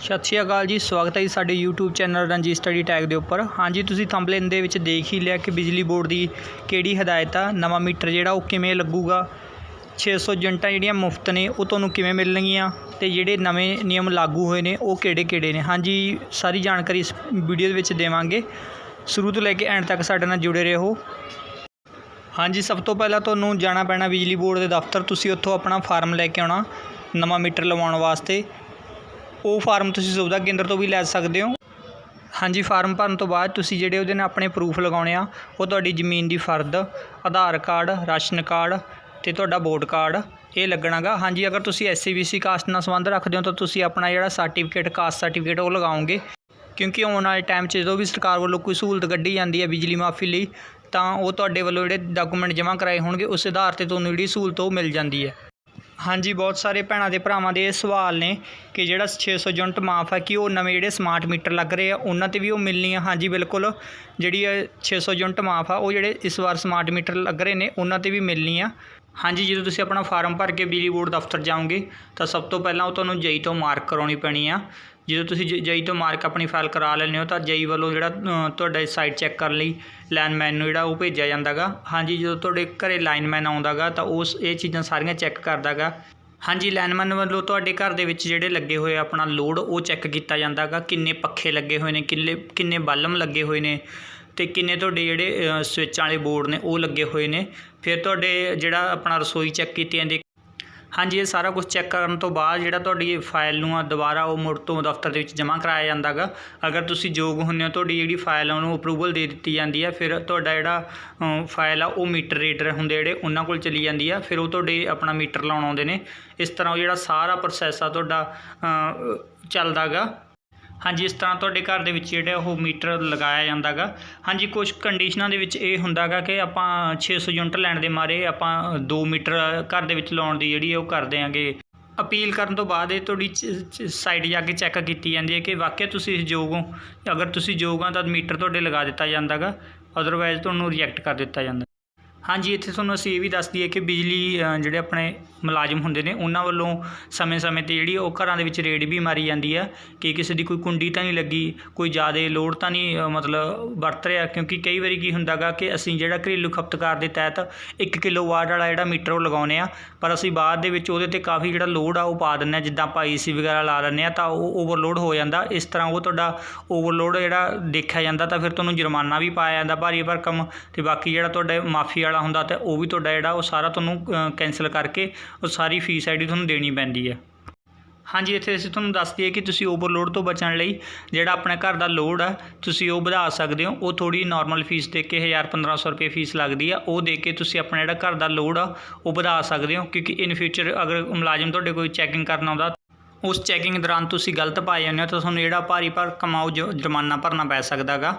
ਸਤਿ ਸ਼੍ਰੀ ਅਕਾਲ ਜੀ, ਸਵਾਗਤ ਹੈ ਜੀ ਸਾਡੇ YouTube channel Ranjit study tag ਦੇ ਉੱਪਰ। ਹਾਂਜੀ, ਤੁਸੀਂ ਥੰਬਲੇਨ ਦੇ ਵਿੱਚ ਦੇਖ ਹੀ ਲਿਆ ਕਿ ਬਿਜਲੀ ਬੋਰਡ ਦੀ ਕਿਹੜੀ ਹਦਾਇਤ ਆ, ਨਵਾਂ ਮੀਟਰ ਜਿਹੜਾ ਉਹ ਕਿਵੇਂ ਲੱਗੂਗਾ। 600 ਯੂਨਿਟਾਂ ਜਿਹੜੀਆਂ ਮੁਫਤ ਨੇ, ਉਹ ਤੁਹਾਨੂੰ ਕਿਵੇਂ ਮਿਲਣਗੀਆਂ ਤੇ ਜਿਹੜੇ ਨਵੇਂ ਨਿਯਮ ਲਾਗੂ ਹੋਏ ਨੇ, ਉਹ ਕਿਹੜੇ ਕਿਹੜੇ ਨੇ? ਹਾਂਜੀ, ਸਾਰੀ ਜਾਣਕਾਰੀ ਇਸ ਵੀਡੀਓ ਦੇ ਵਿੱਚ ਦੇਵਾਂਗੇ। ਸ਼ੁਰੂ ਤੋਂ ਲੈ ਕੇ ਐਂਡ ਤੱਕ ਸਾਡੇ ਨਾਲ ਜੁੜੇ ਰਹੋ। ਹਾਂਜੀ, ਸਭ ਤੋਂ ਪਹਿਲਾਂ ਤੁਹਾਨੂੰ ਜਾਣਾ ਪੈਣਾ ਬਿਜਲੀ ਬੋਰਡ ਦੇ ਦਫ਼ਤਰ। ਤੁਸੀਂ ਉੱਥੋਂ ਆਪਣਾ ਫਾਰਮ ਲੈ ਕੇ ਆਉਣਾ, ਨਵਾਂ ਮੀਟਰ ਲਵਾਉਣ ਵਾਸਤੇ। ਉਹ ਫਾਰਮ ਤੁਸੀਂ ਸੁਵਿਧਾ ਕੇਂਦਰ ਤੋਂ ਵੀ ਲੈ ਸਕਦੇ ਹੋ। ਹਾਂਜੀ, ਫਾਰਮ ਭਰਨ ਤੋਂ ਬਾਅਦ ਤੁਸੀਂ ਜਿਹੜੇ ਉਹਦੇ ਨਾਲ ਆਪਣੇ ਪ੍ਰੂਫ ਲਗਾਉਣੇ ਆ, ਉਹ ਤੁਹਾਡੀ ਜ਼ਮੀਨ ਦੀ ਫਰਦ, ਆਧਾਰ ਕਾਰਡ, ਰਾਸ਼ਨ ਕਾਰਡ ਤੇ ਤੁਹਾਡਾ ਵੋਟ ਕਾਰਡ, ਇਹ ਲੱਗਣਾਗਾ। ਹਾਂਜੀ, ਅਗਰ ਤੁਸੀਂ ਐਸਸੀਬੀਸੀ ਕਾਸਟ ਨਾਲ ਸੰਬੰਧ ਰੱਖਦੇ ਹੋ ਤਾਂ ਤੁਸੀਂ ਆਪਣਾ ਜਿਹੜਾ ਸਰਟੀਫਿਕੇਟ, ਕਾਸਟ ਸਰਟੀਫਿਕੇਟ, ਉਹ ਲਗਾਓਗੇ। ਕਿਉਂਕਿ ਆਉਣ ਵਾਲੇ ਟਾਈਮ 'ਚ ਜਦੋਂ ਵੀ ਸਰਕਾਰ ਵੱਲੋਂ ਕੋਈ ਸਹੂਲਤ ਕੱਢੀ ਜਾਂਦੀ ਹੈ ਬਿਜਲੀ ਮਾਫੀ ਲਈ, ਤਾਂ ਉਹ ਤੁਹਾਡੇ ਵੱਲੋਂ ਜਿਹੜੇ ਡਾਕੂਮੈਂਟ ਜਮ੍ਹਾਂ ਕਰਾਏ ਹੋਣਗੇ, ਉਸ ਆਧਾਰ ਤੇ ਤੁਹਾਨੂੰ ਜਿਹੜੀ ਸਹੂਲਤ ਉਹ ਮਿਲ ਜਾਂਦੀ ਹੈ। ਹਾਂਜੀ, ਬਹੁਤ ਸਾਰੇ ਭੈਣਾਂ ਦੇ ਭਰਾਵਾਂ ਦੇ ਇਹ ਸਵਾਲ ਨੇ ਕਿ ਜਿਹੜਾ 600 ਯੂਨਿਟ ਮਾਫ ਹੈ ਕਿ ਉਹ ਨਵੇਂ ਜਿਹੜੇ ਸਮਾਰਟ ਮੀਟਰ ਲੱਗ ਰਹੇ ਆ, ਉਹਨਾਂ ਤੇ ਵੀ ਉਹ ਮਿਲਣੀ ਆ ਹਾਂਜੀ, ਬਿਲਕੁਲ। ਜਿਹੜੀ ਇਹ 600 ਯੂਨਿਟ ਮਾਫ ਆ, ਉਹ ਜਿਹੜੇ ਇਸ ਵਾਰ ਸਮਾਰਟ ਮੀਟਰ ਲੱਗ ਰਹੇ ਨੇ, ਉਹਨਾਂ ਤੇ ਵੀ ਮਿਲਣੀ ਆ ਹਾਂਜੀ, ਜਦੋਂ ਤੁਸੀਂ ਆਪਣਾ ਫਾਰਮ ਭਰ ਕੇ ਬਿਜਲੀ ਬੋਰਡ ਦਫ਼ਤਰ ਜਾਓਗੇ, ਤਾਂ ਸਭ ਤੋਂ ਪਹਿਲਾਂ ਉਹ ਤੁਹਾਨੂੰ ਜਈ ਤੋਂ ਮਾਰਕ ਕਰਾਉਣੀ ਪੈਣੀ ਆ। ਜਦੋਂ ਤੁਸੀਂ ਜ- ਜਈ ਤੋਂ ਮਾਰਕ ਆਪਣੀ ਫਾਈਲ ਕਰਾ ਲੈਂਦੇ ਹੋ ਤਾਂ ਜਈ ਵੱਲੋਂ ਜਿਹੜਾ ਤੁਹਾਡਾ ਸਾਈਟ ਚੈੱਕ ਕਰਨ ਲਈ ਲਾਈਨਮੈਨ ਨੂੰ ਜਿਹੜਾ ਉਹ ਭੇਜਿਆ ਜਾਂਦਾਗਾ। ਹਾਂਜੀ ਜਦੋਂ ਤੁਹਾਡੇ ਘਰੇ ਲਾਈਨਮੈਨ ਆਉਂਦਾਗਾ ਤਾਂ ਉਸ ਇਹ ਚੀਜ਼ਾਂ ਸਾਰੀਆਂ ਚੈੱਕ ਕਰਦਾਗਾ। ਹਾਂਜੀ ਲਾਈਨਮੈਨ ਵੱਲੋਂ ਤੁਹਾਡੇ ਘਰ ਦੇ ਵਿੱਚ ਜਿਹੜੇ ਲੱਗੇ ਹੋਏ ਆਪਣਾ ਲੋਡ ਉਹ ਚੈੱਕ ਕੀਤਾ ਜਾਂਦਾਗਾ। ਕਿੰਨੇ ਪੱਖੇ ਲੱਗੇ ਹੋਏ ਨੇ ਕਿੰਨੇ ਕਿੰਨੇ ਬਲਬ ਲੱਗੇ ਹੋਏ ਨੇ ਤੇ ਕਿੰਨੇ ਤੁਹਾਡੇ ਜਿਹੜੇ ਅ, ਸਵਿੱਚਾਂ ਵਾਲੇ ਬੋਰਡ ਨੇ ਉਹ ਲੱਗੇ ਹੋਏ ਨੇ। ਫਿਰ ਤੁਹਾਡੇ ਜਿਹੜਾ ਆਪਣਾ ਰਸੋਈ ਚੈੱਕ ਕੀਤੀ ਜਾਂਦੀ ਹਾਂਜੀ ਇਹ ਸਾਰਾ ਕੁਝ ਚੈੱਕ ਕਰਨ ਤੋਂ ਬਾਅਦ ਜਿਹੜਾ ਤੁਹਾਡੀ ਫਾਈਲ ਨੂੰ ਆ ਦੁਬਾਰਾ ਉਹ ਮੁੜ ਤੋਂ ਦਫ਼ਤਰ ਦੇ ਵਿੱਚ ਜਮ੍ਹਾਂ ਕਰਾਇਆ ਜਾਂਦਾਗਾ। ਅਗਰ ਤੁਸੀਂ ਯੋਗ ਹੁੰਦੇ ਹੋ ਤੁਹਾਡੀ ਜਿਹੜੀ ਫਾਈਲ ਆ ਉਹਨੂੰ ਅਪਰੂਵਲ ਦੇ ਦਿੱਤੀ ਜਾਂਦੀ ਆ ਫਿਰ ਤੁਹਾਡਾ ਜਿਹੜਾ ਅ, ਫਾਈਲ ਆ ਉਹ ਮੀਟਰ ਰੀਡਰ ਹੁੰਦੇ ਜਿਹੜੇ ਉਹਨਾਂ ਕੋਲ ਚਲੀ ਜਾਂਦੀ ਆ ਫਿਰ ਉਹ ਤੁਹਾਡੇ ਆਪਣਾ ਮੀਟਰ ਲਾਉਣ ਆਉਂਦੇ ਨੇ। ਇਸ ਤਰ੍ਹਾਂ ਉਹ ਜਿਹੜਾ ਸਾਰਾ ਪ੍ਰੋਸੈਸ ਆ ਤੁਹਾਡਾ ਅ, ਚੱਲਦਾਗਾ। ਹਾਂਜੀ, ਇਸ ਤਰ੍ਹਾਂ ਤੁਹਾਡੇ ਘਰ ਦੇ ਵਿੱਚ ਜਿਹੜਾ ਉਹ ਮੀਟਰ ਲਗਾਇਆ ਜਾਂਦਾਗਾ। ਹਾਂਜੀ, ਕੁਝ ਕੰਡੀਸ਼ਨਾਂ ਦੇ ਵਿੱਚ ਇਹ ਹੁੰਦਾਗਾ ਕਿ ਆਪਾਂ 600 ਯੂਨਿਟ ਲੈਣ ਦੇ ਮਾਰੇ ਆਪਾਂ 2 ਮੀਟਰ ਘਰ ਦੇ ਵਿੱਚ ਲਾਉਣ ਦੀ ਜਿਹੜੀ ਉਹ ਕਰਦੇ ਆਂਗੇ। ਅਪੀਲ ਕਰਨ ਤੋਂ ਬਾਅਦ ਇਹ ਤੁਹਾਡੀ ਸਾਈਟ ਜਾ ਕੇ ਚੈੱਕ ਕੀਤੀ ਜਾਂਦੀ ਹੈ ਕਿ ਵਾਕਿਆ ਤੁਸੀਂ ਯੋਗ ਹੋ। ਅਗਰ ਤੁਸੀਂ ਯੋਗ ਆ ਤਾਂ ਮੀਟਰ ਤੁਹਾਡੇ ਲਗਾ ਦਿੱਤਾ ਜਾਂਦਾਗਾ ਅਦਰਵਾਈਜ਼ ਤੁਹਾਨੂੰ ਰਿਜੈਕਟ ਕਰ ਦਿੱਤਾ ਜਾਂਦਾ। ਹਾਂਜੀ ਇੱਥੇ ਤੁਹਾਨੂੰ ਅਸੀਂ ਇਹ ਵੀ ਦੱਸ ਦਈਏ ਕਿ ਬਿਜਲੀ ਅ, ਜਿਹੜੇ ਆਪਣੇ ਮੁਲਾਜ਼ਮ ਹੁੰਦੇ ਨੇ ਉਹਨਾਂ ਵੱਲੋਂ ਸਮੇਂ-ਸਮੇਂ ਤੇ ਜਿਹੜੀ ਉਹ ਘਰਾਂ ਦੇ ਵਿੱਚ ਰੇਡ ਵੀ ਮਾਰੀ ਜਾਂਦੀ ਆ ਕਿ ਕਿਸੇ ਦੀ ਕੋਈ ਕੁੰਡੀ ਤਾਂ ਨਹੀਂ ਲੱਗੀ ਕੋਈ ਜ਼ਿਆਦਾ ਲੋਡ ਤਾਂ ਨਹੀਂ ਅ, ਮਤਲਬ ਵਰਤ ਰਿਹਾ ਕਿਉਂਕਿ ਕਈ ਵਾਰੀ ਕੀ ਹੁੰਦਾਗਾ ਕਿ ਅਸੀਂ ਜਿਹੜਾ ਘਰੇਲੂ ਖਪਤਕਾਰ ਦੇ ਤਹਿਤ 1 ਕਿਲੋਵਾਟ ਵਾਲਾ ਜਿਹੜਾ ਮੀਟਰ ਉਹ ਲਗਾਉਂਦੇ ਆ ਪਰ ਅਸੀਂ ਬਾਅਦ ਦੇ ਵਿੱਚ ਉਹਦੇ ਤੇ ਕਾਫੀ ਜਿਹੜਾ ਲੋਡ ਆ ਉਹ ਪਾ ਦਿੰਦੇ ਆ ਜਿੱਦਾਂ ਆਪਾਂ ਏਸੀ ਵਗੈਰਾ ਲਾ ਲੈਂਦੇ ਆ ਤਾਂ ਉਹ ਓਵਰਲੋਡ ਹੋ ਜਾਂਦਾ ਇਸ ਤਰ੍ਹਾਂ ਉਹ ਤੁਹਾਡਾ ਓਵਰਲੋਡ ਜਿਹੜਾ ਦੇਖਿਆ ਜਾਂਦਾ ਤਾਂ ਫਿਰ ਤੁਹਾਨੂੰ ਜੁਰਮਾਨਾ ਵੀ ਪਾਇਆ ਜਾਂਦਾ ਭਾਰੀ ਭਰਕਮ ਤੇ ਬਾਕੀ ਜਿਹੜਾ ਤੁਹਾਡੇ ਮਾਫੀ ਵਾਲਾ ਹੁੰਦਾ ਤਾਂ ਉਹ ਵੀ ਤੁਹਾਡਾ ਜਿਹੜਾ ਉਹ ਸਾਰਾ ਤੁਹਾਨੂੰ ਕੈਨਸਲ ਕਰਕੇ ਉਹ ਸਾਰੀ ਫੀਸ ਆਈਡੀ ਤੁਹਾਨੂੰ ਦੇਣੀ ਪੈਂਦੀ ਹੈ। ਹਾਂਜੀ, ਇੱਥੇ ਅਸੀਂ ਤੁਹਾਨੂੰ ਦੱਸ ਦਈਏ ਕਿ ਤੁਸੀਂ ਓਵਰਲੋਡ ਤੋਂ ਬਚਣ ਲਈ ਜਿਹੜਾ ਆਪਣੇ ਘਰ ਦਾ ਲੋਡ ਆ, ਤੁਸੀਂ ਉਹ ਵਧਾ ਸਕਦੇ ਹੋ। ਉਹ ਥੋੜੀ ਨਾਰਮਲ ਫੀਸ ਦੇ ਕੇ 1000 1500 ਰੁਪਏ ਫੀਸ ਲੱਗਦੀ ਆ। ਉਹ ਦੇ ਕੇ ਤੁਸੀਂ ਆਪਣਾ ਜਿਹੜਾ ਘਰ ਦਾ ਲੋਡ ਆ, ਉਹ ਵਧਾ ਸਕਦੇ ਹੋ। ਕਿਉਂਕਿ ਇਨ ਫਿਊਚਰ ਅਗਰ ਮੁਲਾਜ਼ਮ ਤੁਹਾਡੇ ਕੋਈ ਚੈਕਿੰਗ ਕਰਨ ਆਉਂਦਾ, ਉਸ ਚੈਕਿੰਗ ਦੌਰਾਨ ਤੁਸੀਂ ਗਲਤ ਪਾਏ ਜਾਂਦੇ ਹੋ, ਤਾਂ ਤੁਹਾਨੂੰ ਜਿਹੜਾ ਭਾਰੀ ਭਰ ਕਮਾਓ ਜੁਰਮਾਨਾ ਭਰਨਾ ਪੈ ਸਕਦਾਗਾ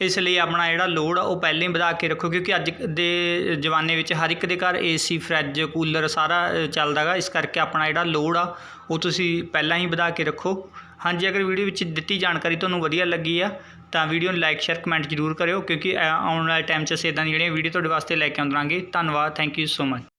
ਇਸ ਲਈ ਆਪਣਾ ਜਿਹੜਾ ਲੋਡ ਆ ਉਹ ਪਹਿਲਾਂ ਹੀ ਵਧਾ ਕੇ ਰੱਖੋ ਕਿਉਂਕਿ ਅੱਜ ਦੇ ਜ਼ਮਾਨੇ ਵਿੱਚ ਹਰ ਇੱਕ ਦੇ ਘਰ ਏਸੀ ਫਰਿੱਜ ਕੂਲਰ ਸਾਰਾ ਅ, ਚੱਲਦਾਗਾ। ਇਸ ਕਰਕੇ ਆਪਣਾ ਜਿਹੜਾ ਲੋਡ ਆ ਉਹ ਤੁਸੀਂ ਪਹਿਲਾਂ ਹੀ ਵਧਾ ਕੇ ਰੱਖੋ। ਹਾਂਜੀ ਅਗਰ ਵੀਡੀਓ ਵਿੱਚ ਦਿੱਤੀ ਜਾਣਕਾਰੀ ਤੁਹਾਨੂੰ ਵਧੀਆ ਲੱਗੀ ਆ ਤਾਂ ਵੀਡੀਓ ਨੂੰ ਲਾਈਕ ਸ਼ੇਅਰ ਕਮੈਂਟ ਜ਼ਰੂਰ ਕਰਿਓ ਕਿਉਂਕਿ ਆਉਣ ਵਾਲੇ ਟਾਈਮ 'ਚ ਅਸੀਂ ਇੱਦਾਂ ਦੀਆਂ ਜਿਹੜੀਆਂ ਵੀਡੀਓ ਤੁਹਾਡੇ ਵਾਸਤੇ ਲੈ ਕੇ ਆਉਂਦਾਂਗੇ। ਧੰਨਵਾਦ ਥੈਂਕ ਯੂ ਸੋ ਮਚ